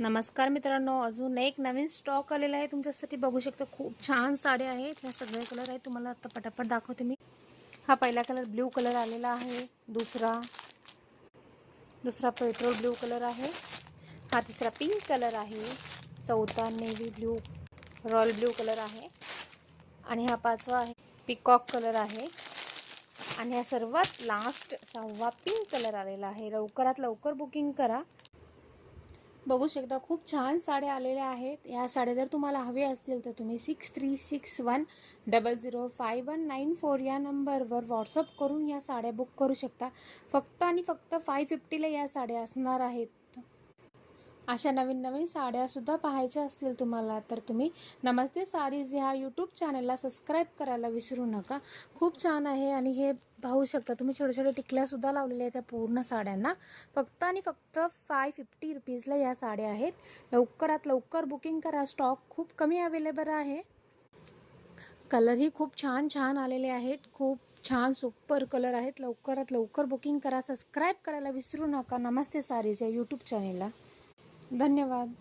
नमस्कार मित्रांनो अजून एक नवीन स्टॉक आलेला आहे तुमच्यासाठी. बघू शकता खूप छान साड्या आहेत. ह्या सगळे कलर आहेत. तुम्हाला आता पटापट दाखवते मी. हा पहिला कलर ब्ल्यू कलर आलेला आहे. दुसरा दुसरा पेट्रोल ब्ल्यू कलर आहे. हा तिसरा पिंक कलर आहे. चौथा navy blue royal blue colour आहे. आणि हा पाचवा आहे पिकॉक कलर आहे. आणि हा सर्वात लास्ट सहावा पिंक कलर आलेला आहे. लवकरात लवकर बुकिंग करा. बघू शकता खूप छान साड्या आलेल्या आहेत. या साड्या जर तुम्हाला हवे असतील तर तुम्ही six three six one double zero five one nine four या नंबरवर व्हॉट्सअप करून या साड्या बुक करू शकता. फक्त आणि फक्त फाय फिफ्टीला या साड्या असणार आहेत. अशा नवीन नवीन साड्यासुद्धा पाहायच्या असतील तुम्हाला तर तुम्ही नमस्ते सारीज ह्या यूट्यूब चॅनलला सबस्क्राईब करायला विसरू नका. खूप छान आहे आणि हे पाहू शकता तुम्ही छोटे छोटे टिकल्यासुद्धा लावलेल्या आहेत त्या पूर्ण साड्यांना. फक्त आणि फक्त फाय फिफ्टी रुपीजला या साड्या आहेत. लवकरात लवकर बुकिंग करा. स्टॉक खूप कमी अवेलेबल आहे. कलरही खूप छान छान आलेले आहेत. खूप छान सुपर कलर आहेत. लवकरात लवकर बुकिंग करा. सबस्क्राईब करायला विसरू नका. नमस्ते सारीज या यूट्यूब चॅनेलला धन्यवाद.